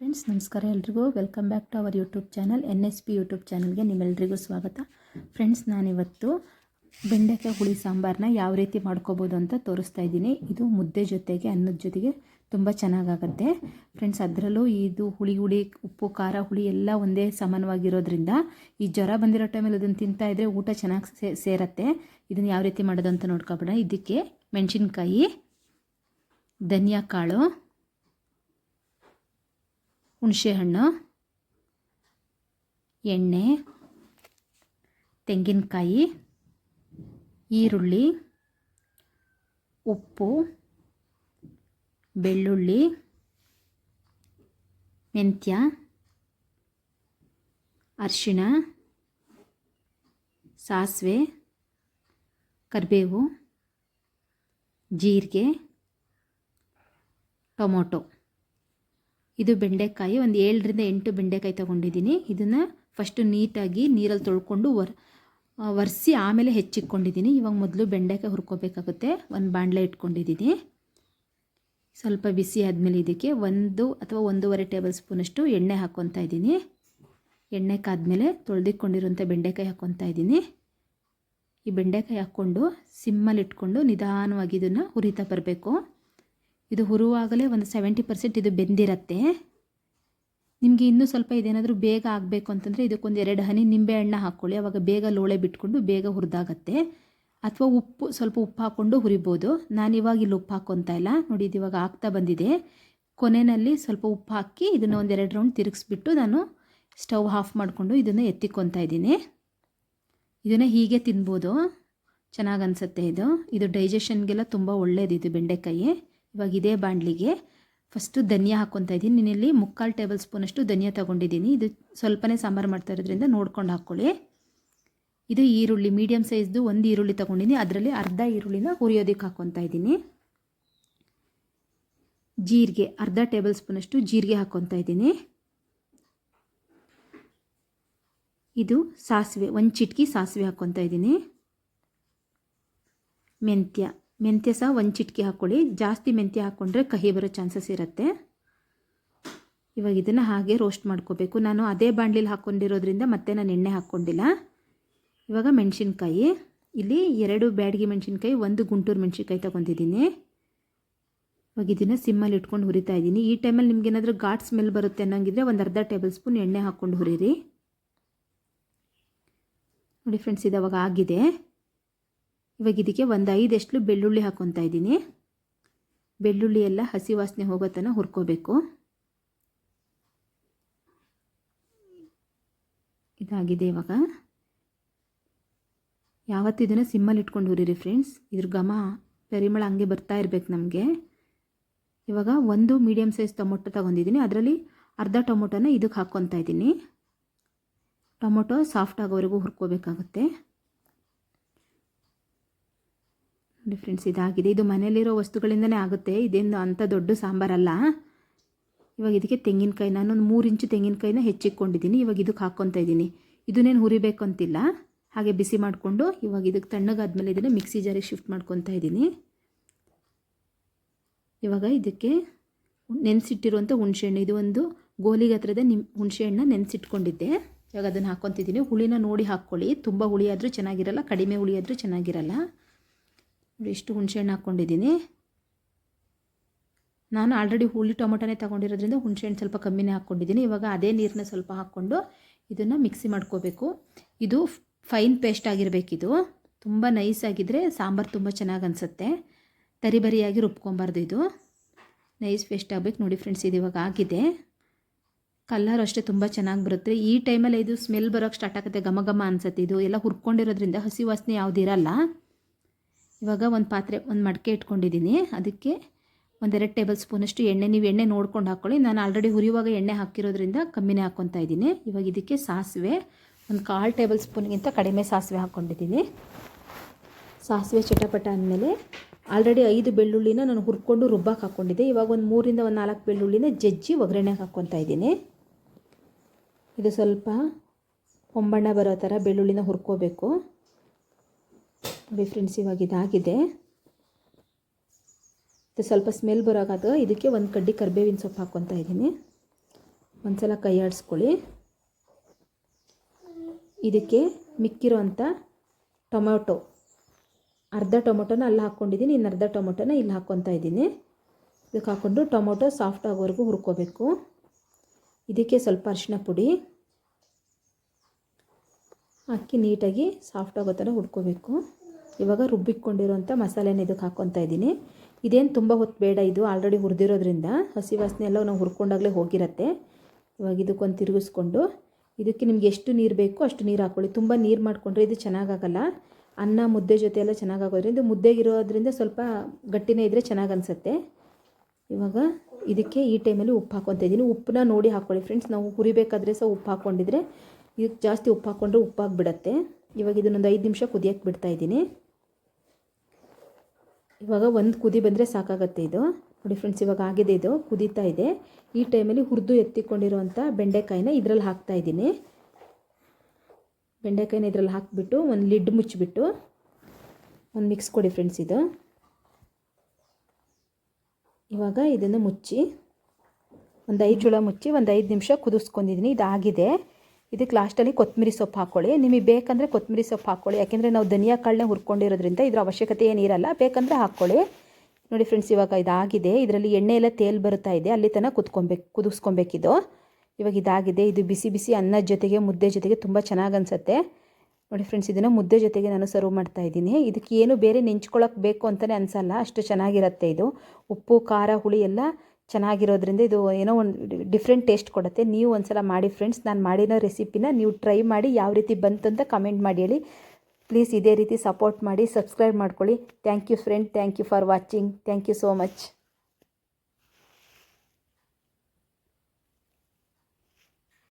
Friends ನಮಸ್ಕಾರ. ಎಲ್ರಿಗೂ welcome back to our YouTube channel N S P YouTube ಚಾನಲ್ಗೆ ನಿಮ್ಮೆಲ್ರಿಗೂ ಸ್ವಾಗತ. ಫ್ರೆಂಡ್ಸ್ ನಾನಿವತ್ತು ಬೆಂಡೆಕಾಯಿ ಹುಳಿ ಸಾಂಬಾರನ್ನ ಯಾವ ರೀತಿ ಮಾಡ್ಕೋಬೋದು ಅಂತ ತೋರಿಸ್ತಾ ಇದ್ದೀನಿ. ಇದು ಮುದ್ದೆ ಜೊತೆಗೆ, ಅನ್ನದ ಜೊತೆಗೆ ತುಂಬ ಚೆನ್ನಾಗಾಗತ್ತೆ. ಫ್ರೆಂಡ್ಸ್ ಅದರಲ್ಲೂ ಇದು ಹುಳಿ ಹುಳಿ, ಉಪ್ಪು, ಖಾರ, ಹುಳಿ ಎಲ್ಲ ಒಂದೇ ಸಮಾನವಾಗಿರೋದ್ರಿಂದ ಈ ಜ್ವರ ಬಂದಿರೋ ಟೈಮಲ್ಲಿ ಅದನ್ನು ತಿಂತಾ ಇದ್ದರೆ ಊಟ ಚೆನ್ನಾಗಿ ಸೇ, ಸೇರತ್ತೆ. ಇದನ್ನು ಯಾವ ರೀತಿ ಮಾಡೋದು ಅಂತ ನೋಡ್ಕೊಬೇಡ ಇದಕ್ಕೆ ಮೆಣಸಿನ್ಕಾಯಿ, ಧನಿಯಾ ಕಾಳು ಹುಣಸೆಹಣ್ಣು ಎಣ್ಣೆ ತೆಂಗಿನಕಾಯಿ ಈರುಳ್ಳಿ ಉಪ್ಪು ಬೆಳ್ಳುಳ್ಳಿ ಮೆಂತ್ಯ ಅರಿಶಿಣ ಸಾಸಿವೆ ಕರಿಬೇವು ಜೀರಿಗೆ ಟೊಮೊಟೊ. ಇದು ಬೆಂಡೆಕಾಯಿ, ಒಂದು ಏಳರಿಂದ ಎಂಟು ಬೆಂಡೆಕಾಯಿ ತೊಗೊಂಡಿದ್ದೀನಿ. ಇದನ್ನು ಫಸ್ಟು ನೀಟಾಗಿ ನೀರಲ್ಲಿ ತೊಳ್ಕೊಂಡು ಒರ್ ಒರೆಸಿ ಆಮೇಲೆ ಹೆಚ್ಚಿಕ್ಕೊಂಡಿದ್ದೀನಿ ಇವಾಗ ಮೊದಲು ಬೆಂಡೆಕಾಯಿ ಹುರ್ಕೋಬೇಕಾಗುತ್ತೆ. ಒಂದು ಬಾಣಲೆ ಇಟ್ಕೊಂಡಿದ್ದೀನಿ. ಸ್ವಲ್ಪ ಬಿಸಿ ಆದಮೇಲೆ ಇದಕ್ಕೆ ಒಂದು ಅಥವಾ ಒಂದೂವರೆ ಟೇಬಲ್ ಸ್ಪೂನಷ್ಟು ಎಣ್ಣೆ ಹಾಕ್ಕೊತಾ ಇದ್ದೀನಿ. ಎಣ್ಣೆ ಕಾದ್ಮೇಲೆ ತೊಳೆದಿಟ್ಕೊಂಡಿರೋಂಥ ಬೆಂಡೆಕಾಯಿ ಹಾಕ್ಕೊತಾ ಇದ್ದೀನಿ. ಈ ಬೆಂಡೆಕಾಯಿ ಹಾಕ್ಕೊಂಡು ಸಿಮ್ಮಲ್ಲಿ ಇಟ್ಕೊಂಡು ನಿಧಾನವಾಗಿ ಇದನ್ನು ಹುರಿತಾ ಬರಬೇಕು. ಇದು ಹುರುವಾಗಲೇ ಒಂದು ಸೆವೆಂಟಿ ಪರ್ಸೆಂಟ್ ಇದು ಬೆಂದಿರತ್ತೆ. ನಿಮಗೆ ಇನ್ನೂ ಸ್ವಲ್ಪ ಇದೇನಾದರೂ ಬೇಗ ಆಗಬೇಕು ಅಂತಂದರೆ ಇದಕ್ಕೊಂದು ಎರಡು ಹನಿ ನಿಂಬೆ ಹಣ್ಣು ಹಾಕ್ಕೊಳ್ಳಿ ಆವಾಗ ಬೇಗ ಲೋಳೆ ಬಿಟ್ಕೊಂಡು ಬೇಗ ಹುರಿದಾಗತ್ತೆ. ಅಥವಾ ಉಪ್ಪು, ಸ್ವಲ್ಪ ಉಪ್ಪು ಹಾಕ್ಕೊಂಡು ಹುರಿಬೋದು. ನಾನು ಇವಾಗ ಇಲ್ಲಿ ಉಪ್ಪು ಹಾಕ್ಕೊತಾ ಇಲ್ಲ. ನೋಡಿ, ಇದು ಇವಾಗ ಆಗ್ತಾ ಬಂದಿದೆ. ಕೊನೆಯಲ್ಲಿ ಸ್ವಲ್ಪ ಉಪ್ಪು ಹಾಕಿ ಇದನ್ನು ಒಂದು ಎರಡು ರೌಂಡ್ ತಿರುಗಿಸ್ಬಿಟ್ಟು ನಾನು ಸ್ಟವ್ ಆಫ್ ಮಾಡಿಕೊಂಡು ಇದನ್ನು ಎತ್ತಿಕ್ಕೊತಾ ಇದ್ದೀನಿ. ಇದನ್ನು ಹೀಗೆ ತಿನ್ಬೋದು. ಚೆನ್ನಾಗಿ ಅನಿಸುತ್ತೆ ಇದು. ಇದು ಡೈಜೆಷನ್ಗೆಲ್ಲ ತುಂಬ ಒಳ್ಳೆಯದು ಇದು ಬೆಂಡೆಕಾಯಿ. ಇವಾಗ ಇದೇ ಬಾಣಲಿಗೆ ಫಸ್ಟು ಧನಿಯಾ ಹಾಕ್ಕೊತಾ ಇದ್ದೀನಿ. ನೀನಿಲ್ಲಿ ಮುಕ್ಕಾಲು ಟೇಬಲ್ ಸ್ಪೂನಷ್ಟು ಧನಿಯಾ ತೊಗೊಂಡಿದ್ದೀನಿ. ಇದು ಸ್ವಲ್ಪನೇ ಸಾಂಬಾರು ಮಾಡ್ತಾ ಇರೋದ್ರಿಂದ ನೋಡ್ಕೊಂಡು ಹಾಕ್ಕೊಳ್ಳಿ ಇದು ಈರುಳ್ಳಿ ಮೀಡಿಯಮ್ ಸೈಜ್ದು ಒಂದು ಈರುಳ್ಳಿ ತೊಗೊಂಡಿದ್ದೀನಿ. ಅದರಲ್ಲಿ ಅರ್ಧ ಈರುಳ್ಳಿನ ಹುರಿಯೋದಕ್ಕೆ ಹಾಕ್ಕೊತಾ ಇದ್ದೀನಿ. ಜೀರಿಗೆ, ಅರ್ಧ ಟೇಬಲ್ ಸ್ಪೂನಷ್ಟು ಜೀರಿಗೆ ಹಾಕ್ಕೊತಾ ಇದ್ದೀನಿ. ಇದು ಸಾಸಿವೆ, ಒಂದು ಚಿಟಕಿ ಸಾಸಿವೆ ಹಾಕ್ಕೊತಾ ಇದ್ದೀನಿ. ಮೆಂತ್ಯ ಮೆಂತ್ಯ ಸಹ ಒಂದು ಚಿಟ್ಕೆ ಹಾಕ್ಕೊಳ್ಳಿ ಜಾಸ್ತಿ ಮೆಂತ್ಯ ಹಾಕ್ಕೊಂಡ್ರೆ ಕಹಿ ಬರೋ ಚಾನ್ಸಸ್ ಇರುತ್ತೆ. ಇವಾಗ ಇದನ್ನು ಹಾಗೆ ರೋಸ್ಟ್ ಮಾಡ್ಕೋಬೇಕು. ನಾನು ಅದೇ ಬಾಣಲಿಲಿ ಹಾಕ್ಕೊಂಡಿರೋದ್ರಿಂದ ಮತ್ತೆ ನಾನು ಎಣ್ಣೆ ಹಾಕ್ಕೊಂಡಿಲ್ಲ ಇವಾಗ ಮೆಣಸಿನ್ಕಾಯಿ. ಇಲ್ಲಿ ಎರಡು ಬ್ಯಾಡಗಿ ಮೆಣಸಿನ್ಕಾಯಿ, ಒಂದು ಗುಂಟೂರು ಮೆಣಸಿನ್ಕಾಯಿ ತೊಗೊತಿದ್ದೀನಿ ಇವಾಗ ಇದನ್ನು ಸಿಮ್ಮಲ್ಲಿ ಇಟ್ಕೊಂಡು ಹುರಿತಾ ಇದ್ದೀನಿ. ಈ ಟೈಮಲ್ಲಿ ನಿಮ್ಗೆ ಏನಾದರೂ ಘಾಟ್ ಸ್ಮೆಲ್ ಬರುತ್ತೆ ಅನ್ನೋಂಗಿದ್ರೆ ಒಂದು ಅರ್ಧ ಟೇಬಲ್ ಸ್ಪೂನ್ ಎಣ್ಣೆ ಹಾಕ್ಕೊಂಡು ಹುರಿರಿ. ನೋಡಿ ಫ್ರೆಂಡ್ಸ್ ಇದು ಅವಾಗ ಆಗಿದೆ. ಇವಾಗ ಇದಕ್ಕೆ ಒಂದು ಐದಷ್ಟು ಬೆಳ್ಳುಳ್ಳಿ ಹಾಕ್ಕೊತಾ ಇದ್ದೀನಿ. ಬೆಳ್ಳುಳ್ಳಿ ಎಲ್ಲ ಹಸಿ ವಾಸನೆ ಹೋಗೋ ತನಕ ಹುರ್ಕೋಬೇಕು. ಇದಾಗಿದೆ ಇವಾಗ. ಯಾವತ್ತು ಇದನ್ನು ಸಿಮ್ಮಲ್ಲಿ ಇಟ್ಕೊಂಡು ಹುರಿರಿ ಫ್ರೆಂಡ್ಸ್. ಇದ್ರ ಘಮ ಪರಿಮಳ ಹಂಗೆ ಬರ್ತಾ ಇರಬೇಕು ನಮಗೆ. ಇವಾಗ ಒಂದು ಮೀಡಿಯಮ್ ಸೈಜ್ ಟೊಮೊಟೊ ತೊಗೊಂಡಿದ್ದೀನಿ. ಅದರಲ್ಲಿ ಅರ್ಧ ಟೊಮೊಟೊನ ಇದಕ್ಕೆ ಹಾಕ್ಕೊತಾ ಇದ್ದೀನಿ. ಟೊಮೊಟೊ ಸಾಫ್ಟ್ ಆಗೋವರೆಗೂ ಹುರ್ಕೋಬೇಕಾಗುತ್ತೆ. ನೋಡಿ ಫ್ರೆಂಡ್ಸ್ ಇದಾಗಿದೆ. ಇದು ಮನೇಲಿರೋ ವಸ್ತುಗಳಿಂದನೇ ಆಗುತ್ತೆ. ಇದೇನು ಅಂಥ ದೊಡ್ಡ ಸಾಂಬಾರಲ್ಲ? ಇವಾಗ ಇದಕ್ಕೆ ತೆಂಗಿನಕಾಯಿ ನಾನು ಒಂದು ಮೂರು ಇಂಚು ತೆಂಗಿನಕಾಯಿನ ಹೆಚ್ಚಿಕ್ಕೊಂಡಿದ್ದೀನಿ ಇವಾಗ ಇದಕ್ಕೆ ಹಾಕ್ಕೊತಾ ಇದ್ದೀನಿ. ಇದನ್ನೇನು ಹುರಿಬೇಕು ಅಂತಿಲ್ಲ ಹಾಗೆ ಬಿಸಿ ಮಾಡಿಕೊಂಡು ಇವಾಗ ಇದಕ್ಕೆ ತಣ್ಣಗಾದ್ಮೇಲೆ ಇದನ್ನು ಮಿಕ್ಸಿ ಜಾರಿಗೆ ಶಿಫ್ಟ್ ಮಾಡ್ಕೊತಾ ಇದ್ದೀನಿ. ಇವಾಗ ಇದಕ್ಕೆ ನೆನೆಸಿಟ್ಟಿರುವಂಥ ಹುಣಸೆಹಣ್ಣು. ಇದು ಒಂದು ಗೋಲಿಗೆ ಹತ್ರದ ನಿಮ್ ಹುಣಸೆಹಣ್ಣ ನೆನೆಸಿಟ್ಕೊಂಡಿದ್ದೆ. ಇವಾಗ ಅದನ್ನು ಹಾಕ್ಕೊತಿದ್ದೀನಿ ಹುಳಿನ ನೋಡಿ ಹಾಕ್ಕೊಳ್ಳಿ. ತುಂಬ ಹುಳಿಯಾದರೂ ಚೆನ್ನಾಗಿರಲ್ಲ, ಕಡಿಮೆ ಹುಳಿಯಾದರೂ ಚೆನ್ನಾಗಿರಲ್ಲ. ಇಷ್ಟು ಹುಣಸೆಹಣ್ಣು ಹಾಕ್ಕೊಂಡಿದ್ದೀನಿ. ನಾನು ಆಲ್ರೆಡಿ ಹುಳಿ ಟೊಮೊಟೊನೇ ತೊಗೊಂಡಿರೋದ್ರಿಂದ ಹುಣಸೆಹಣ್ಣು ಸ್ವಲ್ಪ ಕಮ್ಮಿನೇ ಹಾಕ್ಕೊಂಡಿದ್ದೀನಿ. ಇವಾಗ ಅದೇ ನೀರನ್ನ ಸ್ವಲ್ಪ ಹಾಕ್ಕೊಂಡು ಇದನ್ನು ಮಿಕ್ಸಿ ಮಾಡ್ಕೋಬೇಕು. ಇದು ಫೈನ್ ಪೇಸ್ಟ್ ಆಗಿರಬೇಕಿದು ತುಂಬ ನೈಸ್ ಆಗಿದ್ದರೆ ಸಾಂಬಾರು ತುಂಬ ಚೆನ್ನಾಗಿ ಅನಿಸುತ್ತೆ. ತರಿಬರಿಯಾಗಿ ರುಬ್ಕೊಬಾರ್ದು ಇದು. ನೈಸ್ ಪೇಸ್ಟ್ ಆಗಬೇಕು. ನೋಡಿ ಫ್ರೆಂಡ್ಸ್ ಇದು ಇವಾಗ ಆಗಿದೆ. ಕಲರ್ ಅಷ್ಟೇ ತುಂಬ ಚೆನ್ನಾಗಿ ಬರುತ್ತೆ. ಈ ಟೈಮಲ್ಲಿ ಇದು ಸ್ಮೆಲ್ ಬರೋಕ್ಕೆ ಸ್ಟಾರ್ಟ್ ಆಗುತ್ತೆ. ಘಮ ಘಮ ಅನಿಸುತ್ತೆ ಇದು. ಎಲ್ಲ ಹುರ್ಕೊಂಡಿರೋದ್ರಿಂದ ಹಸಿ ವಾಸನೆ ಯಾವುದು ಇರಲ್ಲ. ಇವಾಗ ಒಂದು ಪಾತ್ರೆ, ಒಂದು ಮಡಕೆ ಇಟ್ಕೊಂಡಿದ್ದೀನಿ. ಅದಕ್ಕೆ ಒಂದೆರಡು ಟೇಬಲ್ ಸ್ಪೂನಷ್ಟು ಎಣ್ಣೆ, ನೀವು ಎಣ್ಣೆ ನೋಡ್ಕೊಂಡು ಹಾಕ್ಕೊಳ್ಳಿ ನಾನು ಆಲ್ರೆಡಿ ಹುರಿಯುವಾಗ ಎಣ್ಣೆ ಹಾಕಿರೋದ್ರಿಂದ ಕಮ್ಮಿನೇ ಹಾಕ್ಕೊತಾ ಇದ್ದೀನಿ. ಇವಾಗ ಇದಕ್ಕೆ ಸಾಸಿವೆ, ಒಂದು ಕಾಲು ಟೇಬಲ್ ಸ್ಪೂನ್ಗಿಂತ ಕಡಿಮೆ ಸಾಸಿವೆ ಹಾಕ್ಕೊಂಡಿದ್ದೀನಿ ಸಾಸಿವೆ ಚಟಪಟ ಅಂದಮೇಲೆ ಆಲ್ರೆಡಿ ಐದು ಬೆಳ್ಳುಳ್ಳಿನ ನಾನು ಹುರ್ಕೊಂಡು ರುಬ್ಬಕ್ಕೆ ಹಾಕ್ಕೊಂಡಿದ್ದೆ ಇವಾಗ ಒಂದು ಮೂರಿಂದ ಒಂದು ನಾಲ್ಕು ಬೆಳ್ಳುಳ್ಳಿನ ಜಜ್ಜಿ ಒಗ್ಗರಣೆಗೆ ಹಾಕ್ಕೊತಾ ಇದ್ದೀನಿ. ಇದು ಸ್ವಲ್ಪ ಹೊಂಬಣ್ಣ ಬರೋ ಥರ ಬೆಳ್ಳುಳ್ಳಿನ ಹುರ್ಕೋಬೇಕು. ಫ್ರೆಂಡ್ಸ್ ಇವಾಗ ಇದಾಗಿದೆ. ಮತ್ತು ಸ್ವಲ್ಪ ಸ್ಮೆಲ್ ಬರೋಗಾದ. ಇದಕ್ಕೆ ಒಂದು ಕಡ್ಡಿ ಕರ್ಬೇವಿನ ಸೊಪ್ಪು ಹಾಕ್ಕೊತಾ ಇದ್ದೀನಿ. ಒಂದ್ಸಲ ಕೈ ಆಡಿಸ್ಕೊಳ್ಳಿ. ಇದಕ್ಕೆ ಮಿಕ್ಕಿರೋಂಥ ಟೊಮೊಟೊ. ಅರ್ಧ ಟೊಮೊಟೊನ ಅಲ್ಲಿ ಹಾಕ್ಕೊಂಡಿದ್ದೀನಿ. ಇನ್ನು ಅರ್ಧ ಟೊಮೊಟೊನ ಇಲ್ಲಿ ಹಾಕ್ಕೊತಾ ಇದ್ದೀನಿ. ಇದಕ್ಕೆ ಹಾಕ್ಕೊಂಡು ಟೊಮೊಟೊ ಸಾಫ್ಟ್ ಆಗೋವರೆಗೂ ಹುರ್ಕೋಬೇಕು. ಇದಕ್ಕೆ ಸ್ವಲ್ಪ ಅರಿಶಿನ ಪುಡಿ. ಹಾಕಿ ನೀಟಾಗಿ ಸಾಫ್ಟ್ ಆಗೋ ಥರ ಹುರ್ಕೋಬೇಕು. ಇವಾಗ ರುಬ್ಬಿಕೊಂಡಿರೋಂಥ ಮಸಾಲೆನ ಇದಕ್ಕೆ ಹಾಕ್ಕೊತಾ ಇದ್ದೀನಿ. ಇದೇನು ತುಂಬ ಹೊತ್ತು ಬೇಡ, ಇದು ಆಲ್ರೆಡಿ ಹುರಿದಿರೋದ್ರಿಂದ ಹಸಿ ವಾಸನೆ ಎಲ್ಲ ನಾವು ಹುರ್ಕೊಂಡಾಗಲೇ ಹೋಗಿರತ್ತೆ. ಇವಾಗ ಇದಕ್ಕೊಂದು ತಿರುಗಿಸ್ಕೊಂಡು, ಇದಕ್ಕೆ ನಿಮ್ಗೆ ಎಷ್ಟು ನೀರು ಬೇಕೋ ಅಷ್ಟು ನೀರು ಹಾಕ್ಕೊಳ್ಳಿ. ತುಂಬ ನೀರು ಮಾಡಿಕೊಂಡ್ರೆ ಇದು ಚೆನ್ನಾಗಾಗಲ್ಲ. ಅನ್ನ, ಮುದ್ದೆ ಜೊತೆ ಎಲ್ಲ ಚೆನ್ನಾಗಾಗೋದ್ರಿಂದ ಮುದ್ದೆಗಿರೋದ್ರಿಂದ ಸ್ವಲ್ಪ ಗಟ್ಟಿನೇ ಇದ್ದರೆ ಚೆನ್ನಾಗಿ ಅನಿಸುತ್ತೆ. ಇವಾಗ ಇದಕ್ಕೆ ಈ ಟೈಮಲ್ಲಿ ಉಪ್ಪು ಹಾಕ್ಕೊತ ಇದ್ದೀನಿ. ಉಪ್ಪನ್ನ ನೋಡಿ ಹಾಕ್ಕೊಳ್ಳಿ ಫ್ರೆಂಡ್ಸ್ ನಾವು ಹುರಿಬೇಕಾದ್ರೆ ಸಹ ಉಪ್ಪು ಹಾಕ್ಕೊಂಡಿದ್ರೆ, ಇದಕ್ಕೆ ಜಾಸ್ತಿ ಉಪ್ಪು ಹಾಕ್ಕೊಂಡ್ರೆ ಉಪ್ಪಾಗಿಬಿಡತ್ತೆ. ಇವಾಗ ಇದನ್ನೊಂದು ಐದು ನಿಮಿಷ ಕುದಿಯಕ್ಕೆ ಬಿಡ್ತಾ ಇದ್ದೀನಿ. ಇವಾಗ ಒಂದು ಕುದಿ ಬಂದರೆ ಸಾಕಾಗತ್ತೆ ಇದು. ನೋಡಿ ಫ್ರೆಂಡ್ಸ್ ಇವಾಗ ಆಗಿದೆ ಇದು. ಕುದೀತಾ ಇದೆ. ಈ ಟೈಮಲ್ಲಿ ಹುರಿದು ಎತ್ತಿಕೊಂಡಿರುವಂಥ ಬೆಂಡೆಕಾಯಿನ ಇದರಲ್ಲಿ ಹಾಕ್ತಾ ಇದ್ದೀನಿ. ಬೆಂಡೆಕಾಯಿನ ಇದರಲ್ಲಿ ಹಾಕಿಬಿಟ್ಟು ಒಂದು ಲಿಡ್ ಮುಚ್ಚಿಬಿಟ್ಟು ಒಂದು ಮಿಕ್ಸ್ ಕೊಡಿ ಫ್ರೆಂಡ್ಸ್ ಇದು. ಇವಾಗ ಇದನ್ನು ಮುಚ್ಚಿ ಒಂದು ಐದು ಜೋಳ ಮುಚ್ಚಿ ಒಂದು ಐದು ನಿಮಿಷ ಕುದಿಸ್ಕೊಂಡಿದ್ದೀನಿ. ಇದಾಗಿದೆ. ಇದಕ್ಕೆ ಲಾಸ್ಟಲ್ಲಿ ಕೊತ್ತಂಬರಿ ಸೊಪ್ಪು ಹಾಕ್ಕೊಳ್ಳಿ ನಿಮಗೆ ಬೇಕಂದರೆ ಕೊತ್ತಂಬರಿ ಸೊಪ್ಪು ಹಾಕ್ಕೊಳ್ಳಿ ಯಾಕೆಂದರೆ ನಾವು ಧನಿಯಾ ಕಾಳನ್ನ ಹುರ್ಕೊಂಡಿರೋದ್ರಿಂದ ಇದರ ಅವಶ್ಯಕತೆ ಏನಿರಲ್ಲ ಬೇಕಂದರೆ ಹಾಕ್ಕೊಳ್ಳಿ ನೋಡಿ ಫ್ರೆಂಡ್ಸ್ ಇವಾಗ ಇದಾಗಿದೆ. ಇದರಲ್ಲಿ ಎಣ್ಣೆ ಎಲ್ಲ ತೇಲ್ ಬರ್ತಾ ಇದೆ. ಅಲ್ಲಿ ತನಕ ಕುತ್ಕೊಬೇಕು, ಕುದಿಸ್ಕೊಬೇಕಿದು. ಇವಾಗ ಇದಾಗಿದೆ. ಇದು ಬಿಸಿ ಬಿಸಿ ಅನ್ನದ ಜೊತೆಗೆ, ಮುದ್ದೆ ಜೊತೆಗೆ ತುಂಬ ಚೆನ್ನಾಗಿ ಅನಿಸುತ್ತೆ. ನೋಡಿ ಫ್ರೆಂಡ್ಸ್ ಇದನ್ನು ಮುದ್ದೆ ಜೊತೆಗೆ ನಾನು ಸರ್ವ್ ಮಾಡ್ತಾ ಇದ್ದೀನಿ. ಇದಕ್ಕೆ ಏನು ಬೇರೆ ನೆಂಚ್ಕೊಳ್ಳೋಕೆ ಬೇಕು ಅಂತಲೇ ಅನಿಸಲ್ಲ. ಅಷ್ಟು ಚೆನ್ನಾಗಿರುತ್ತೆ ಇದು. ಉಪ್ಪು, ಖಾರ, ಹುಳಿ ಎಲ್ಲ ಚೆನ್ನಾಗಿರೋದ್ರಿಂದ ಇದು ಏನೋ ಒಂದು ಡಿಫ್ರೆಂಟ್ ಟೇಸ್ಟ್ ಕೊಡುತ್ತೆ. ನೀವು ಒಂದ್ಸಲ ಮಾಡಿ ಫ್ರೆಂಡ್ಸ್ ನಾನು ಮಾಡಿರೋ ರೆಸಿಪಿನ ನೀವು ಟ್ರೈ ಮಾಡಿ ಯಾವ ರೀತಿ ಬಂತಂತ ಕಮೆಂಟ್ ಮಾಡಿ ಹೇಳಿ. ಪ್ಲೀಸ್ ಇದೇ ರೀತಿ ಸಪೋರ್ಟ್ ಮಾಡಿ ಸಬ್ಸ್ಕ್ರೈಬ್ ಮಾಡ್ಕೊಳ್ಳಿ. Thank you friend thank you for watching thank you so much